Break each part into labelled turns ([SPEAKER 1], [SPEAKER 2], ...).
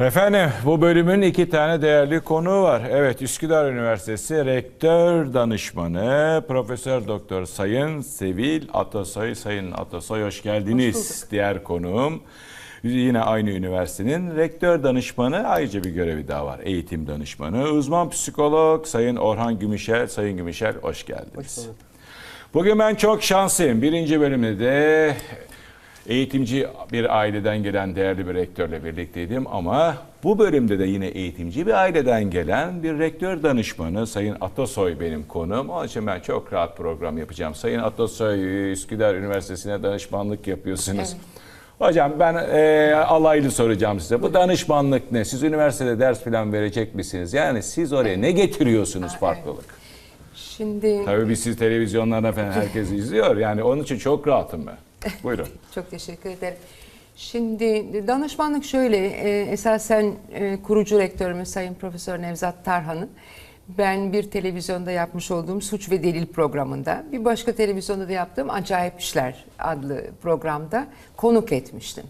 [SPEAKER 1] Efendim bu bölümün iki tane değerli konuğu var. Evet Üsküdar Üniversitesi Rektör Danışmanı Profesör Doktor Sayın Sevil Atasoy. Sayın Atasoy hoş geldiniz. Diğer konuğum yine aynı üniversitenin rektör danışmanı ayrıca bir görevi daha var. Eğitim danışmanı. Uzman psikolog Sayın Orhan Gümüşel. Sayın Gümüşel hoş geldiniz. Bugün ben çok şanslıyım. Birinci bölümde de eğitimci bir aileden gelen değerli bir rektörle birlikteydim ama bu bölümde de yine eğitimci bir aileden gelen bir rektör danışmanı Sayın Atasoy benim konuğum. Onun için ben çok rahat program yapacağım. Sayın Atasoy Üsküdar Üniversitesi'ne danışmanlık yapıyorsunuz. Hocam ben e, alaylı soracağım size. Bu danışmanlık ne? Siz üniversitede ders falan verecek misiniz? Yani siz oraya ne getiriyorsunuz farklılık?
[SPEAKER 2] Şimdi
[SPEAKER 1] Tabii biz siz televizyonlarda falan herkes izliyor. Yani onun için çok rahatım ben. Buyurun.
[SPEAKER 2] çok teşekkür ederim. Şimdi danışmanlık şöyle, e, esasen e, kurucu rektörümüz Sayın Profesör Nevzat Tarhan'ın ben bir televizyonda yapmış olduğum Suç ve Delil programında, bir başka televizyonda da yaptığım Acayip İşler adlı programda konuk etmiştim.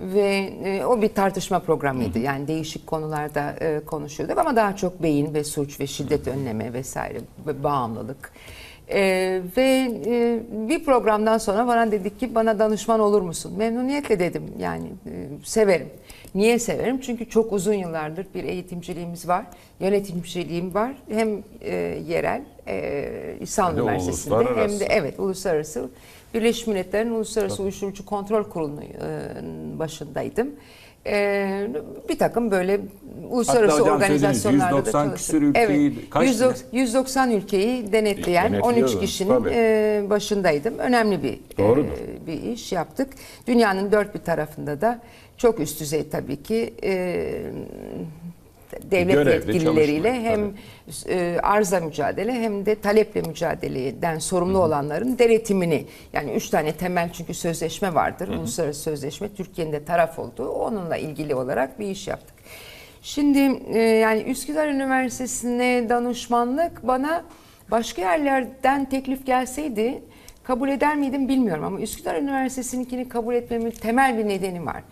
[SPEAKER 2] Ve e, o bir tartışma programıydı. Yani değişik konularda e, konuşuyorduk ama daha çok beyin ve suç ve şiddet önleme vesaire ve bağımlılık. Ee, ve e, bir programdan sonra bana dedik ki bana danışman olur musun? Memnuniyetle dedim yani e, severim. Niye severim? Çünkü çok uzun yıllardır bir eğitimciliğimiz var, yönetimciliğim var. Hem e, yerel e, İstanbul
[SPEAKER 1] de
[SPEAKER 2] Üniversitesi'nde hem de evet uluslararası Birleşmiş Milletler'in Uluslararası Uyuşturucu Kontrol Kurulu'nun e, başındaydım. E, bir takım böyle uluslararası
[SPEAKER 1] hocam söylediniz,
[SPEAKER 2] organizasyonlarda da
[SPEAKER 1] 190
[SPEAKER 2] çalıştım.
[SPEAKER 1] küsur ülkeyi-
[SPEAKER 2] evet,
[SPEAKER 1] kaç
[SPEAKER 2] 190 190 ülkeyi denetleyen 13
[SPEAKER 1] Denetliyorlar,
[SPEAKER 2] kişinin
[SPEAKER 1] tabii.
[SPEAKER 2] e, başındaydım. Önemli bir
[SPEAKER 1] Doğrudur.
[SPEAKER 2] e, bir iş yaptık. Dünyanın dört bir tarafında da çok üst düzey tabii ki e, devlet
[SPEAKER 1] Görevli
[SPEAKER 2] yetkilileriyle hem e, arza mücadele hem de taleple mücadeleden sorumlu olanların denetimini yani üç tane temel çünkü sözleşme vardır. Uluslararası sözleşme Türkiye'nin de taraf olduğu onunla ilgili olarak bir iş yaptık. Şimdi e, yani Üsküdar Üniversitesi'ne danışmanlık bana başka yerlerden teklif gelseydi kabul eder miydim bilmiyorum ama Üsküdar Üniversitesi'ninkini kabul etmemin temel bir nedeni var.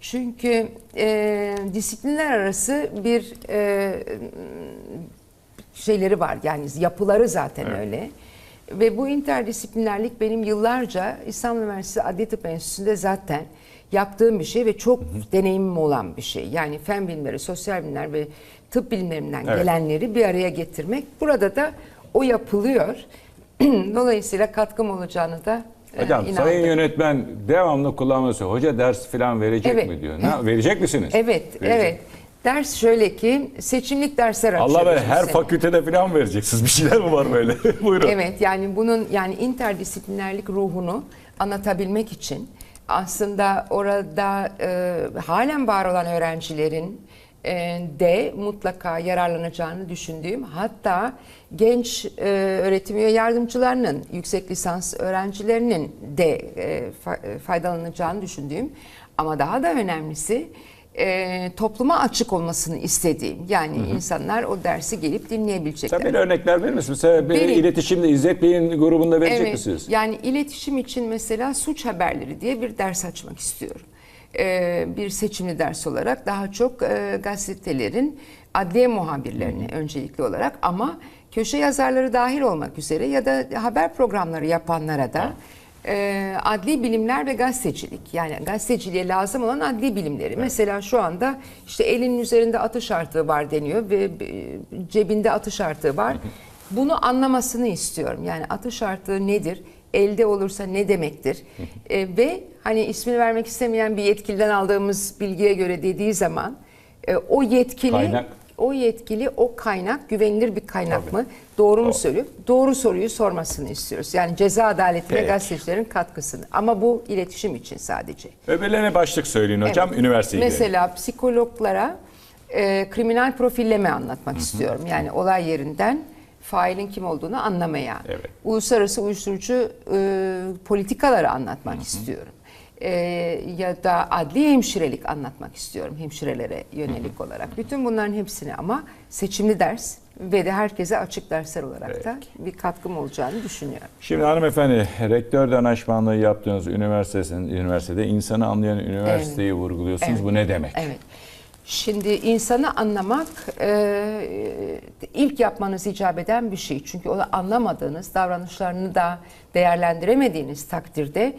[SPEAKER 2] Çünkü e, disiplinler arası bir e, şeyleri var yani yapıları zaten öyle. Ve bu interdisiplinerlik benim yıllarca İstanbul Üniversitesi Adli Tıp Enstitüsü'nde zaten yaptığım bir şey ve çok deneyimim olan bir şey. Yani fen bilimleri, sosyal bilimler ve tıp bilimlerinden
[SPEAKER 1] Evet.
[SPEAKER 2] gelenleri bir araya getirmek. Burada da o yapılıyor. Dolayısıyla katkım olacağını da
[SPEAKER 1] Hocam
[SPEAKER 2] inandım.
[SPEAKER 1] sayın yönetmen devamlı kullanması hoca ders falan verecek
[SPEAKER 2] Evet.
[SPEAKER 1] mi diyor. Ne, verecek misiniz?
[SPEAKER 2] Evet,
[SPEAKER 1] Verecek.
[SPEAKER 2] evet. Ders şöyle ki seçimlik dersler açıyoruz.
[SPEAKER 1] Allah be her
[SPEAKER 2] sene.
[SPEAKER 1] fakültede falan vereceksiniz. Bir şeyler mi var böyle? Buyurun.
[SPEAKER 2] Evet yani bunun yani interdisiplinerlik ruhunu anlatabilmek için aslında orada e, halen var olan öğrencilerin de mutlaka yararlanacağını düşündüğüm hatta genç e, öğretim üye yardımcılarının yüksek lisans öğrencilerinin de e, e, faydalanacağını düşündüğüm ama daha da önemlisi e, topluma açık olmasını istediğim yani insanlar o dersi gelip dinleyebilecekler.
[SPEAKER 1] Bir örnekler verir misin? Mesela
[SPEAKER 2] Benim-
[SPEAKER 1] iletişimde İzzet Bey'in grubunda verecek
[SPEAKER 2] Evet,
[SPEAKER 1] misiniz?
[SPEAKER 2] yani iletişim için mesela suç haberleri diye bir ders açmak istiyorum. Ee, bir seçimli ders olarak daha çok e, gazetelerin adliye muhabirlerini öncelikli olarak ama köşe yazarları dahil olmak üzere ya da haber programları yapanlara da e, adli bilimler ve gazetecilik yani gazeteciliğe lazım olan adli bilimleri. Mesela şu anda işte elinin üzerinde atış artığı var deniyor ve e, cebinde atış artığı var. Bunu anlamasını istiyorum. Yani atış artığı nedir? Elde olursa ne demektir? E, ve hani ismini vermek istemeyen bir yetkiliden aldığımız bilgiye göre dediği zaman e, o yetkili
[SPEAKER 1] Kaynak.
[SPEAKER 2] o yetkili o kaynak güvenilir bir kaynak mı? Doğru mu söylüyor? Doğru soruyu sormasını istiyoruz. Yani ceza adaletine
[SPEAKER 1] Peki.
[SPEAKER 2] gazetecilerin katkısını. Ama bu iletişim için sadece.
[SPEAKER 1] Öbürlerine başlık söyleyin hocam.
[SPEAKER 2] Evet.
[SPEAKER 1] Üniversiteyi
[SPEAKER 2] Mesela psikologlara e, kriminal profilleme anlatmak istiyorum. Yani olay yerinden failin kim olduğunu anlamaya.
[SPEAKER 1] Evet.
[SPEAKER 2] Uluslararası uyuşturucu e, politikaları anlatmak istiyorum. E, ya da adli hemşirelik anlatmak istiyorum hemşirelere yönelik olarak. Bütün bunların hepsini ama seçimli ders ve de herkese açık dersler olarak da bir katkım olacağını düşünüyorum.
[SPEAKER 1] Şimdi hanımefendi rektör danışmanlığı yaptığınız üniversitesinin üniversitede insanı anlayan üniversiteyi vurguluyorsunuz.
[SPEAKER 2] Evet.
[SPEAKER 1] Bu ne demek?
[SPEAKER 2] Evet. Şimdi insanı anlamak e, ilk yapmanız icap eden bir şey. Çünkü onu anlamadığınız, davranışlarını da değerlendiremediğiniz takdirde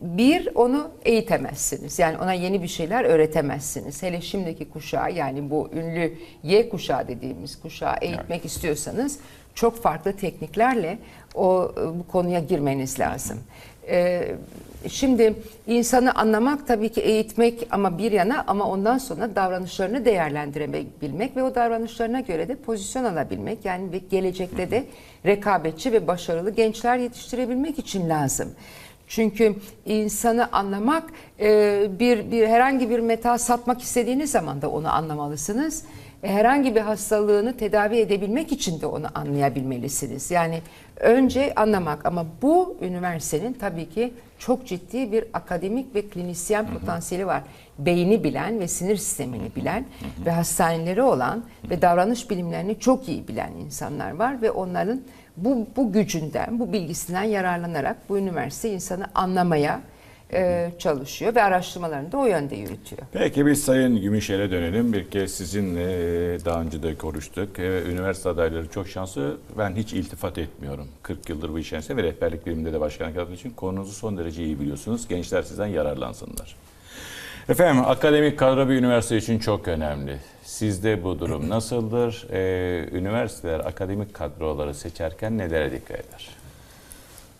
[SPEAKER 2] bir onu eğitemezsiniz. Yani ona yeni bir şeyler öğretemezsiniz. Hele şimdiki kuşağı yani bu ünlü Y kuşağı dediğimiz kuşağı eğitmek istiyorsanız çok farklı tekniklerle o bu konuya girmeniz lazım. Ee, şimdi insanı anlamak tabii ki eğitmek ama bir yana ama ondan sonra davranışlarını değerlendirebilmek ve o davranışlarına göre de pozisyon alabilmek yani gelecekte de rekabetçi ve başarılı gençler yetiştirebilmek için lazım. Çünkü insanı anlamak e, bir bir herhangi bir meta satmak istediğiniz zaman da onu anlamalısınız. E, Herhangi bir hastalığını tedavi edebilmek için de onu anlayabilmelisiniz. Yani önce anlamak ama bu üniversitenin tabii ki çok ciddi bir akademik ve klinisyen potansiyeli var. Beyni bilen ve sinir sistemini bilen ve hastaneleri olan ve davranış bilimlerini çok iyi bilen insanlar var ve onların bu, bu gücünden, bu bilgisinden yararlanarak bu üniversite insanı anlamaya e, çalışıyor ve araştırmalarını da o yönde yürütüyor.
[SPEAKER 1] Peki biz Sayın Gümüşel'e dönelim. Bir kez sizinle e, daha önce de konuştuk. E, Üniversite adayları çok şanslı. Ben hiç iltifat etmiyorum. 40 yıldır bu işin ve rehberlik biliminde de başkanlık yaptığım için konunuzu son derece iyi biliyorsunuz. Gençler sizden yararlansınlar. Efendim akademik kadro bir üniversite için çok önemli. Sizde bu durum nasıldır? Ee, üniversiteler akademik kadroları seçerken nelere dikkat eder?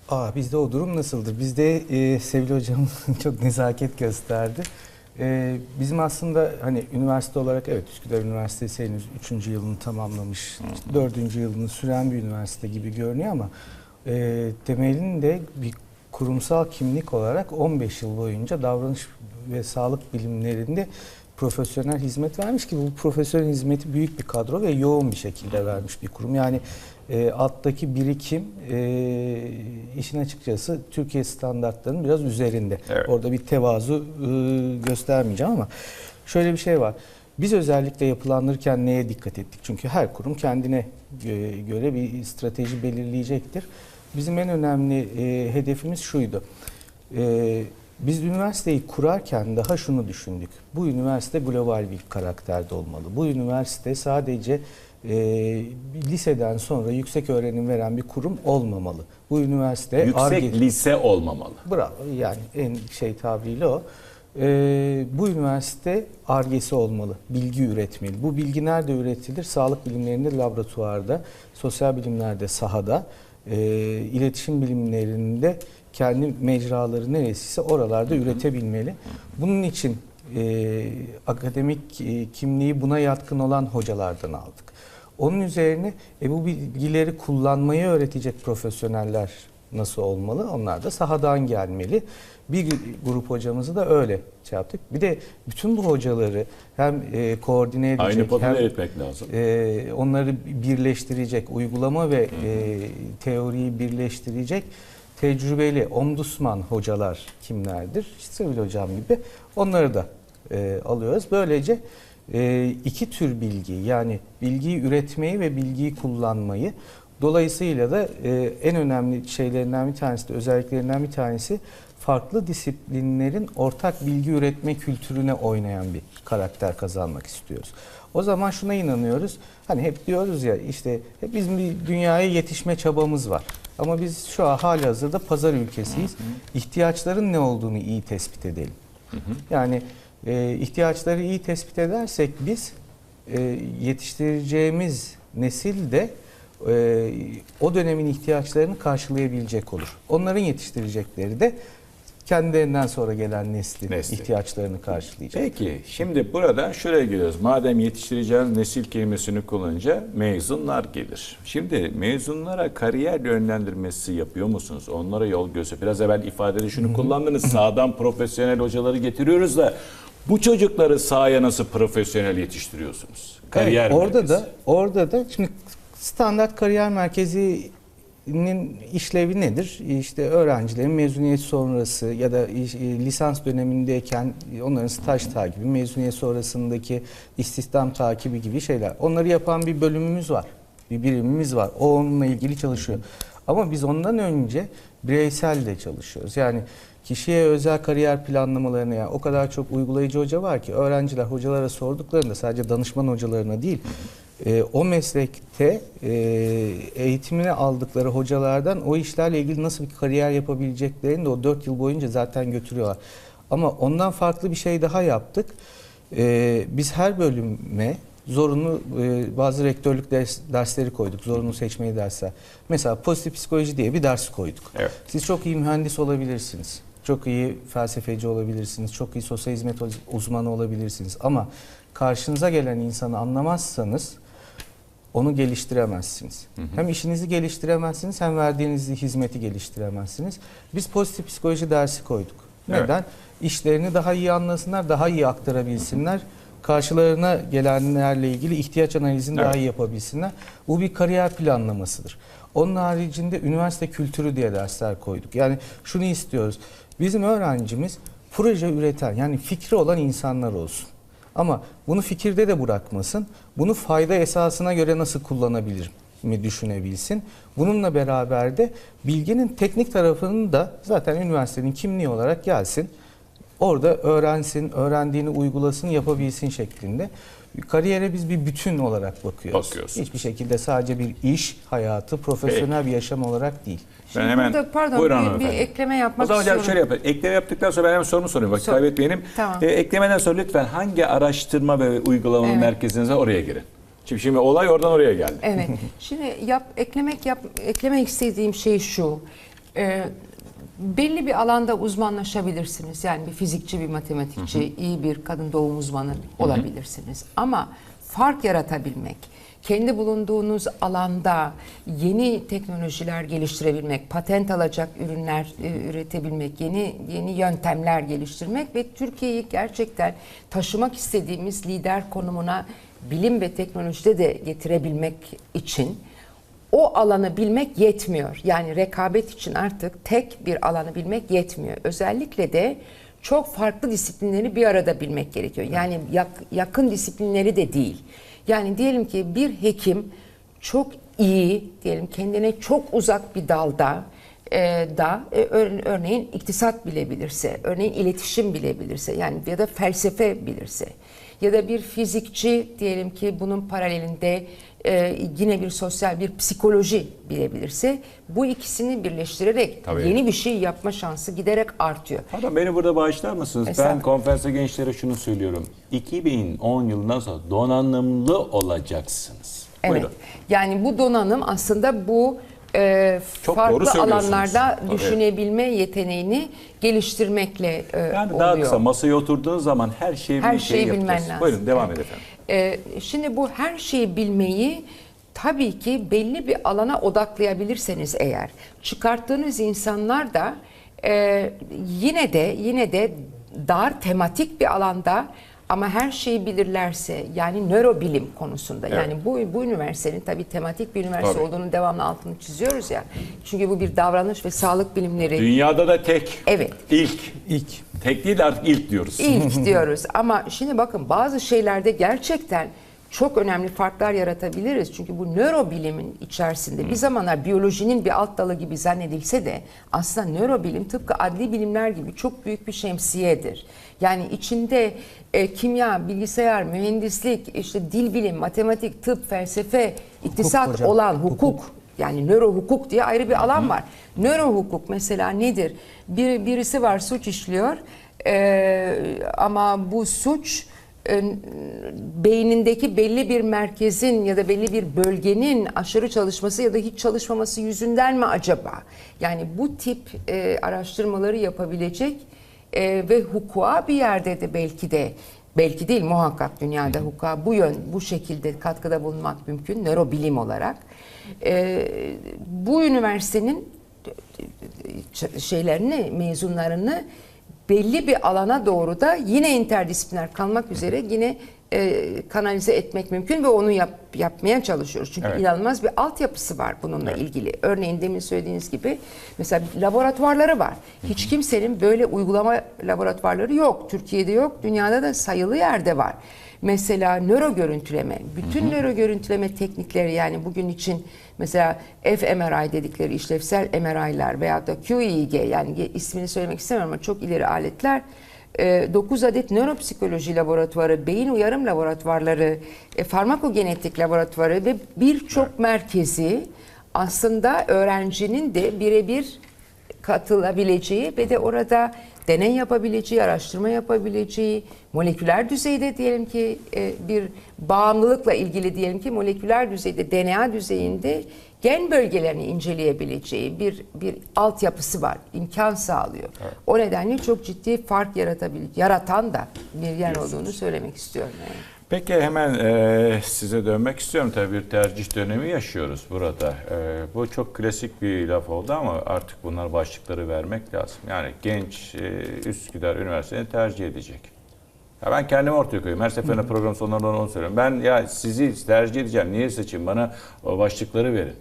[SPEAKER 3] Aa, bizde o durum nasıldır? Bizde e, sevgili hocam çok nezaket gösterdi. E, bizim aslında hani üniversite olarak evet Üsküdar Üniversitesi henüz 3. yılını tamamlamış, 4. yılını süren bir üniversite gibi görünüyor ama e, temelinde bir kurumsal kimlik olarak 15 yıl boyunca davranış ve sağlık bilimlerinde profesyonel hizmet vermiş ki bu profesyonel hizmeti büyük bir kadro ve yoğun bir şekilde vermiş bir kurum. Yani e, alttaki birikim e, işin açıkçası Türkiye standartlarının biraz üzerinde.
[SPEAKER 1] Evet.
[SPEAKER 3] Orada bir tevazu e, göstermeyeceğim ama şöyle bir şey var. Biz özellikle yapılandırırken neye dikkat ettik? Çünkü her kurum kendine gö- göre bir strateji belirleyecektir. Bizim en önemli e, hedefimiz şuydu. E, biz üniversiteyi kurarken daha şunu düşündük. Bu üniversite global bir karakterde olmalı. Bu üniversite sadece e, liseden sonra yüksek öğrenim veren bir kurum olmamalı. Bu üniversite
[SPEAKER 1] Yüksek
[SPEAKER 3] Ar-Ge-
[SPEAKER 1] lise olmamalı.
[SPEAKER 3] Bravo yani en şey tabiriyle o. Ee, bu üniversite argesi olmalı, bilgi üretmeli. Bu bilgi nerede üretilir? Sağlık bilimlerinde laboratuvarda, sosyal bilimlerde sahada, e, iletişim bilimlerinde kendi mecraları neresiyse oralarda üretebilmeli. Bunun için e, akademik e, kimliği buna yatkın olan hocalardan aldık. Onun üzerine e, bu bilgileri kullanmayı öğretecek profesyoneller nasıl olmalı? Onlar da sahadan gelmeli. Bir grup hocamızı da öyle şey yaptık. Bir de bütün bu hocaları hem e, koordine edecek
[SPEAKER 1] Aynı
[SPEAKER 3] hem
[SPEAKER 1] eritmek lazım.
[SPEAKER 3] e, onları birleştirecek, uygulama ve e, teoriyi birleştirecek tecrübeli omdusman hocalar kimlerdir? İşte Sevil Hocam gibi onları da e, alıyoruz. Böylece iki tür bilgi yani bilgiyi üretmeyi ve bilgiyi kullanmayı dolayısıyla da e, en önemli şeylerinden bir tanesi de özelliklerinden bir tanesi farklı disiplinlerin ortak bilgi üretme kültürüne oynayan bir karakter kazanmak istiyoruz. O zaman şuna inanıyoruz. Hani hep diyoruz ya işte hep bizim bir dünyaya yetişme çabamız var. Ama biz şu an hali hazırda pazar ülkesiyiz. İhtiyaçların ne olduğunu iyi tespit edelim. Yani e, ihtiyaçları iyi tespit edersek biz e, yetiştireceğimiz nesil de e, o dönemin ihtiyaçlarını karşılayabilecek olur. Onların yetiştirecekleri de kendilerinden sonra gelen neslin
[SPEAKER 1] Nesli.
[SPEAKER 3] ihtiyaçlarını karşılayacak.
[SPEAKER 1] Peki şimdi buradan şuraya geliyoruz. Madem yetiştireceğiniz nesil kelimesini kullanınca mezunlar gelir. Şimdi mezunlara kariyer yönlendirmesi yapıyor musunuz? Onlara yol göster. Biraz evvel ifadede şunu kullandınız. Sağdan profesyonel hocaları getiriyoruz da bu çocukları sahaya nasıl profesyonel yetiştiriyorsunuz? Kariyer
[SPEAKER 3] Evet, orada
[SPEAKER 1] merkezi.
[SPEAKER 3] da orada da şimdi standart kariyer merkezinin işlevi nedir? İşte öğrencilerin mezuniyet sonrası ya da e, lisans dönemindeyken onların staj takibi, mezuniyet sonrasındaki istihdam takibi gibi şeyler. Onları yapan bir bölümümüz var. Bir birimimiz var. O onunla ilgili çalışıyor. Ama biz ondan önce bireysel de çalışıyoruz. Yani kişiye özel kariyer planlamalarını yani o kadar çok uygulayıcı hoca var ki öğrenciler hocalara sorduklarında sadece danışman hocalarına değil e, o meslekte e, eğitimini aldıkları hocalardan o işlerle ilgili nasıl bir kariyer yapabileceklerini de o 4 yıl boyunca zaten götürüyorlar. Ama ondan farklı bir şey daha yaptık. E, biz her bölüme zorunlu e, bazı rektörlük ders, dersleri koyduk. Zorunlu seçmeli dersler. Mesela pozitif psikoloji diye bir ders koyduk.
[SPEAKER 1] Evet.
[SPEAKER 3] Siz çok iyi mühendis olabilirsiniz. Çok iyi felsefeci olabilirsiniz. Çok iyi sosyal hizmet uzmanı olabilirsiniz. Ama karşınıza gelen insanı anlamazsanız onu geliştiremezsiniz. Hem işinizi geliştiremezsiniz hem verdiğiniz hizmeti geliştiremezsiniz. Biz pozitif psikoloji dersi koyduk.
[SPEAKER 1] Evet.
[SPEAKER 3] Neden? İşlerini daha iyi anlasınlar, daha iyi aktarabilsinler. Karşılarına gelenlerle ilgili ihtiyaç analizini daha
[SPEAKER 1] Evet.
[SPEAKER 3] iyi yapabilsinler. Bu bir kariyer planlamasıdır. Onun haricinde üniversite kültürü diye dersler koyduk. Yani şunu istiyoruz. Bizim öğrencimiz proje üreten yani fikri olan insanlar olsun. Ama bunu fikirde de bırakmasın. Bunu fayda esasına göre nasıl kullanabilir mi düşünebilsin. Bununla beraber de bilginin teknik tarafını da zaten üniversitenin kimliği olarak gelsin. Orada öğrensin, öğrendiğini uygulasın, yapabilsin şeklinde. Kariyere biz bir bütün olarak bakıyoruz.
[SPEAKER 1] Bakıyoruz.
[SPEAKER 3] Hiçbir şekilde sadece bir iş hayatı, profesyonel bir yaşam olarak değil.
[SPEAKER 2] Şimdi
[SPEAKER 1] Ben hemen-
[SPEAKER 2] burada pardon
[SPEAKER 1] Buyurun
[SPEAKER 2] bir, bir ekleme
[SPEAKER 1] O
[SPEAKER 2] yapmak
[SPEAKER 1] zaman hocam
[SPEAKER 2] istiyorum.
[SPEAKER 1] şöyle yapalım. Ekleme yaptıktan sonra ben hemen sorumu sorayım. Vakit
[SPEAKER 2] Sor.
[SPEAKER 1] kaybetmeyelim.
[SPEAKER 2] Tamam.
[SPEAKER 1] Ee, eklemeden sonra lütfen hangi araştırma ve uygulama
[SPEAKER 2] Evet.
[SPEAKER 1] merkezinize oraya girin. Şimdi, şimdi olay oradan oraya geldi.
[SPEAKER 2] Evet. Şimdi yap, eklemek yap, eklemek istediğim şey şu. Ee, belli bir alanda uzmanlaşabilirsiniz. Yani bir fizikçi, bir matematikçi, iyi bir kadın doğum uzmanı olabilirsiniz. Ama fark yaratabilmek, kendi bulunduğunuz alanda yeni teknolojiler geliştirebilmek, patent alacak ürünler e, üretebilmek, yeni yeni yöntemler geliştirmek ve Türkiye'yi gerçekten taşımak istediğimiz lider konumuna bilim ve teknolojide de getirebilmek için o alanı bilmek yetmiyor. Yani rekabet için artık tek bir alanı bilmek yetmiyor. Özellikle de çok farklı disiplinleri bir arada bilmek gerekiyor. Yani yak- yakın disiplinleri de değil. Yani diyelim ki bir hekim çok iyi, diyelim kendine çok uzak bir dalda e, da e, ör- örneğin iktisat bilebilirse, örneğin iletişim bilebilirse, yani ya da felsefe bilirse ya da bir fizikçi diyelim ki bunun paralelinde e, yine bir sosyal bir psikoloji bilebilirse bu ikisini birleştirerek
[SPEAKER 1] Tabii.
[SPEAKER 2] yeni bir şey yapma şansı giderek artıyor.
[SPEAKER 1] Pardon beni burada bağışlar mısınız? Ben
[SPEAKER 2] Estağfurullah.
[SPEAKER 1] konferansta gençlere şunu söylüyorum. 2010 yılından sonra donanımlı olacaksınız.
[SPEAKER 2] Evet.
[SPEAKER 1] Buyurun.
[SPEAKER 2] Yani bu donanım aslında bu e,
[SPEAKER 1] Çok doğru
[SPEAKER 2] farklı
[SPEAKER 1] söylüyorsunuz.
[SPEAKER 2] alanlarda düşünebilme yeteneğini geliştirmekle e,
[SPEAKER 1] Yani
[SPEAKER 2] oluyor.
[SPEAKER 1] daha kısa masaya oturduğun zaman her şeyi
[SPEAKER 2] Her
[SPEAKER 1] bir şey
[SPEAKER 2] şeyi bilmen lazım.
[SPEAKER 1] Buyurun devam
[SPEAKER 2] Evet.
[SPEAKER 1] efendim.
[SPEAKER 2] Ee, şimdi bu her şeyi bilmeyi tabii ki belli bir alana odaklayabilirseniz eğer çıkarttığınız insanlar da e, yine de yine de dar tematik bir alanda ama her şeyi bilirlerse yani nörobilim konusunda
[SPEAKER 1] Evet.
[SPEAKER 2] yani bu bu üniversitenin tabii tematik bir üniversite
[SPEAKER 1] Tabii.
[SPEAKER 2] olduğunu devamlı altını çiziyoruz ya. Çünkü bu bir davranış ve sağlık bilimleri.
[SPEAKER 1] Dünyada da tek.
[SPEAKER 2] Evet.
[SPEAKER 1] İlk.
[SPEAKER 3] İlk
[SPEAKER 1] Tek değil artık ilk diyoruz.
[SPEAKER 2] İlk diyoruz ama şimdi bakın bazı şeylerde gerçekten çok önemli farklar yaratabiliriz. Çünkü bu nörobilimin içerisinde bir zamanlar biyolojinin bir alt dalı gibi zannedilse de aslında nörobilim tıpkı adli bilimler gibi çok büyük bir şemsiyedir. Yani içinde e, kimya, bilgisayar, mühendislik, işte dil bilim, matematik, tıp, felsefe, iktisat
[SPEAKER 3] hocam,
[SPEAKER 2] olan hukuk, yani nöro hukuk diye ayrı bir alan var. Nöro hukuk mesela nedir? Bir, birisi var suç işliyor ee, ama bu suç e, beynindeki belli bir merkezin ya da belli bir bölgenin aşırı çalışması ya da hiç çalışmaması yüzünden mi acaba? Yani bu tip e, araştırmaları yapabilecek e, ve hukuka bir yerde de belki de belki değil muhakkak dünyada hukuka bu yön bu şekilde katkıda bulunmak mümkün nörobilim olarak. E, bu üniversitenin şeylerini mezunlarını belli bir alana doğru da yine interdisipliner kalmak üzere yine e, kanalize etmek mümkün ve onu yap, yapmaya çalışıyoruz. Çünkü
[SPEAKER 1] Evet.
[SPEAKER 2] inanılmaz bir altyapısı var bununla
[SPEAKER 1] Evet.
[SPEAKER 2] ilgili. Örneğin demin söylediğiniz gibi mesela laboratuvarları var. Hiç kimsenin böyle uygulama laboratuvarları yok. Türkiye'de yok, dünyada da sayılı yerde var. Mesela nöro görüntüleme, bütün nöro görüntüleme teknikleri yani bugün için mesela fMRI dedikleri işlevsel MRI'lar veyahut da QEEG yani ismini söylemek istemiyorum ama çok ileri aletler 9 adet nöropsikoloji laboratuvarı, beyin uyarım laboratuvarları, e, farmakogenetik laboratuvarı ve birçok merkezi aslında öğrencinin de birebir katılabileceği ve de orada deney yapabileceği, araştırma yapabileceği, moleküler düzeyde diyelim ki e, bir bağımlılıkla ilgili diyelim ki moleküler düzeyde DNA düzeyinde gen bölgelerini inceleyebileceği bir bir altyapısı var, imkan sağlıyor. O nedenle çok ciddi fark yaratabil yaratan da bir yer olduğunu söylemek istiyorum. Yani.
[SPEAKER 1] Peki hemen e, size dönmek istiyorum. Tabii bir tercih dönemi yaşıyoruz burada. E, bu çok klasik bir laf oldu ama artık bunlar başlıkları vermek lazım. Yani genç e, Üsküdar Üniversitesi'ni tercih edecek. Ya ben kendimi ortaya koyuyorum. Her seferinde program sonlarında onu söylüyorum. Ben ya sizi tercih edeceğim. Niye seçeyim? Bana o başlıkları verin.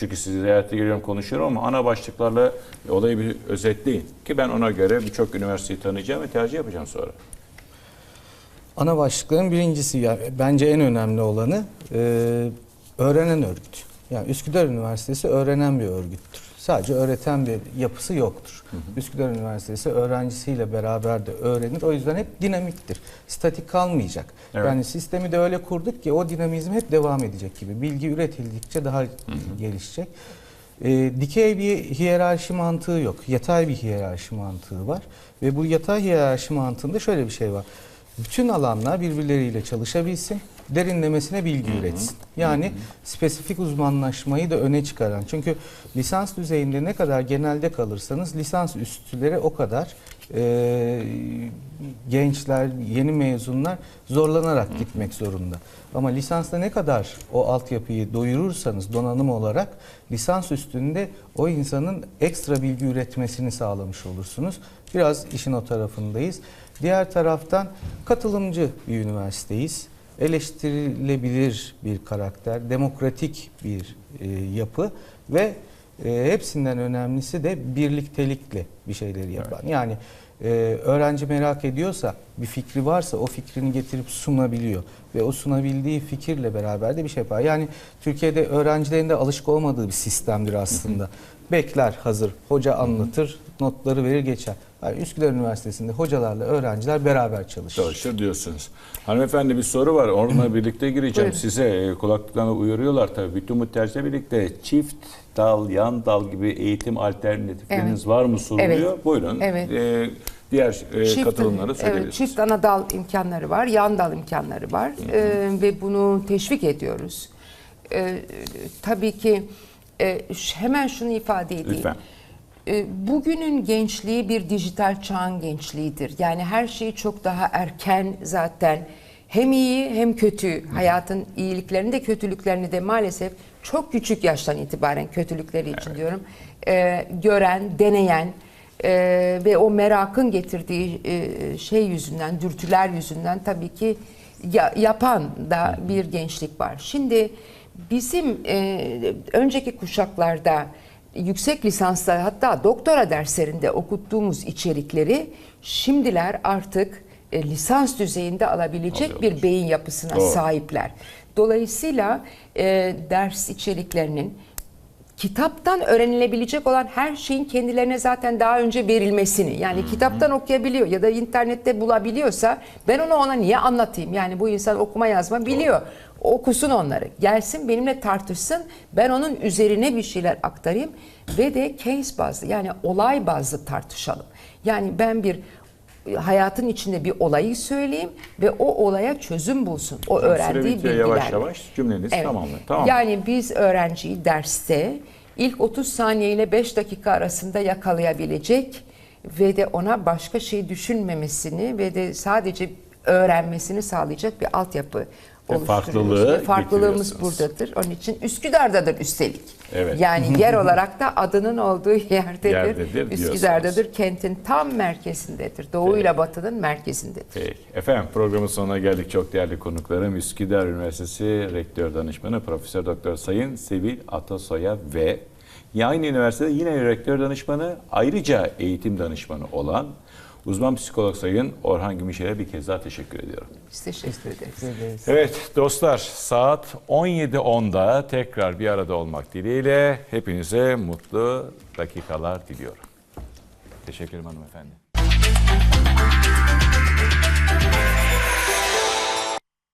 [SPEAKER 1] Çünkü sizi ziyarete geliyorum konuşuyorum ama ana başlıklarla olayı bir özetleyin. Ki ben ona göre birçok üniversiteyi tanıyacağım ve tercih yapacağım sonra.
[SPEAKER 3] Ana başlıkların birincisi ya bence en önemli olanı e, öğrenen örgüt. Yani Üsküdar Üniversitesi öğrenen bir örgüttür. Sadece öğreten bir yapısı yoktur. Üsküdar Üniversitesi öğrencisiyle beraber de öğrenir. O yüzden hep dinamiktir. Statik kalmayacak.
[SPEAKER 1] Evet.
[SPEAKER 3] Yani sistemi de öyle kurduk ki o dinamizm hep devam edecek gibi. Bilgi üretildikçe daha gelişecek. E, dikey bir hiyerarşi mantığı yok. Yatay bir hiyerarşi mantığı var. Ve bu yatay hiyerarşi mantığında şöyle bir şey var. Bütün alanlar birbirleriyle çalışabilsin, derinlemesine bilgi üretsin. Yani spesifik uzmanlaşmayı da öne çıkaran. Çünkü lisans düzeyinde ne kadar genelde kalırsanız lisans üstüleri o kadar e, gençler, yeni mezunlar zorlanarak gitmek zorunda. Ama lisansta ne kadar o altyapıyı doyurursanız donanım olarak lisans üstünde o insanın ekstra bilgi üretmesini sağlamış olursunuz. Biraz işin o tarafındayız. Diğer taraftan katılımcı bir üniversiteyiz. Eleştirilebilir bir karakter, demokratik bir e, yapı ve e, hepsinden önemlisi de birliktelikle bir şeyleri yapan. Yani e, öğrenci merak ediyorsa, bir fikri varsa o fikrini getirip sunabiliyor ve o sunabildiği fikirle beraber de bir şey yapar. Yani Türkiye'de öğrencilerin de alışık olmadığı bir sistemdir aslında. Bekler hazır, hoca anlatır, notları verir geçer. Yani Üsküdar Üniversitesi'nde hocalarla öğrenciler beraber çalışır.
[SPEAKER 1] Çalışır diyorsunuz. Hanımefendi bir soru var. Onunla birlikte gireceğim. Size e, kulaklıktan da uyarıyorlar tabii. Bütün bu tercihle birlikte çift dal, yan dal gibi eğitim alternatifleriniz
[SPEAKER 2] Evet.
[SPEAKER 1] var mı soruluyor?
[SPEAKER 2] Evet.
[SPEAKER 1] Buyurun.
[SPEAKER 2] Evet.
[SPEAKER 1] E, diğer e, katılımları
[SPEAKER 2] evet, çift ana dal imkanları var, yan dal imkanları var Ee, ve bunu teşvik ediyoruz. Ee, tabii ki e, hemen şunu ifade edeyim.
[SPEAKER 1] Lütfen.
[SPEAKER 2] Ee, Bugünün gençliği bir dijital çağın gençliğidir. Yani her şeyi çok daha erken zaten. Hem iyi hem kötü. Hayatın iyiliklerini de kötülüklerini de maalesef çok küçük yaştan itibaren kötülükleri için diyorum e, gören, deneyen e, ve o merakın getirdiği e, şey yüzünden, dürtüler yüzünden tabii ki ya- yapan da bir gençlik var. Şimdi bizim e, önceki kuşaklarda yüksek lisansla hatta doktora derslerinde okuttuğumuz içerikleri şimdiler artık e, lisans düzeyinde alabilecek
[SPEAKER 1] Alıyorlar.
[SPEAKER 2] bir beyin yapısına
[SPEAKER 1] Doğru.
[SPEAKER 2] sahipler. Dolayısıyla e, ders içeriklerinin kitaptan öğrenilebilecek olan her şeyin kendilerine zaten daha önce verilmesini yani kitaptan okuyabiliyor ya da internette bulabiliyorsa ben onu ona niye anlatayım? Yani bu insan okuma yazma biliyor. Okusun onları. Gelsin benimle tartışsın. Ben onun üzerine bir şeyler aktarayım ve de case bazlı yani olay bazlı tartışalım. Yani ben bir hayatın içinde bir olayı söyleyeyim ve o olaya çözüm bulsun. O
[SPEAKER 1] Süre
[SPEAKER 2] öğrendiği
[SPEAKER 1] bitiyor yavaş yavaş cümleniz
[SPEAKER 2] Evet.
[SPEAKER 1] tamamlı. Tamam.
[SPEAKER 2] Yani biz öğrenciyi derste ilk 30 saniye ile 5 dakika arasında yakalayabilecek ve de ona başka şey düşünmemesini ve de sadece öğrenmesini sağlayacak bir altyapı.
[SPEAKER 1] Farklılığı
[SPEAKER 2] Ve Farklılığımız buradadır. Onun için Üsküdar'dadır üstelik.
[SPEAKER 1] Evet.
[SPEAKER 2] Yani yer olarak da adının olduğu yerdedir.
[SPEAKER 1] Yerdedir.
[SPEAKER 2] Üsküdar'dadır. Kentin tam merkezindedir. Doğuyla batının merkezindedir.
[SPEAKER 1] Peki. Efendim programın sonuna geldik. Çok değerli konuklarım Üsküdar Üniversitesi Rektör Danışmanı Profesör Doktor Sayın Sevil Atasoy'a ve aynı üniversitede yine rektör danışmanı ayrıca eğitim danışmanı olan uzman psikolog Sayın Orhan Gümüşer'e bir kez daha teşekkür ediyorum.
[SPEAKER 2] Biz teşekkür ederiz.
[SPEAKER 3] Teşekkür ederiz.
[SPEAKER 1] Evet dostlar saat 17.10'da tekrar bir arada olmak dileğiyle hepinize mutlu dakikalar diliyorum. Teşekkür ederim hanımefendi.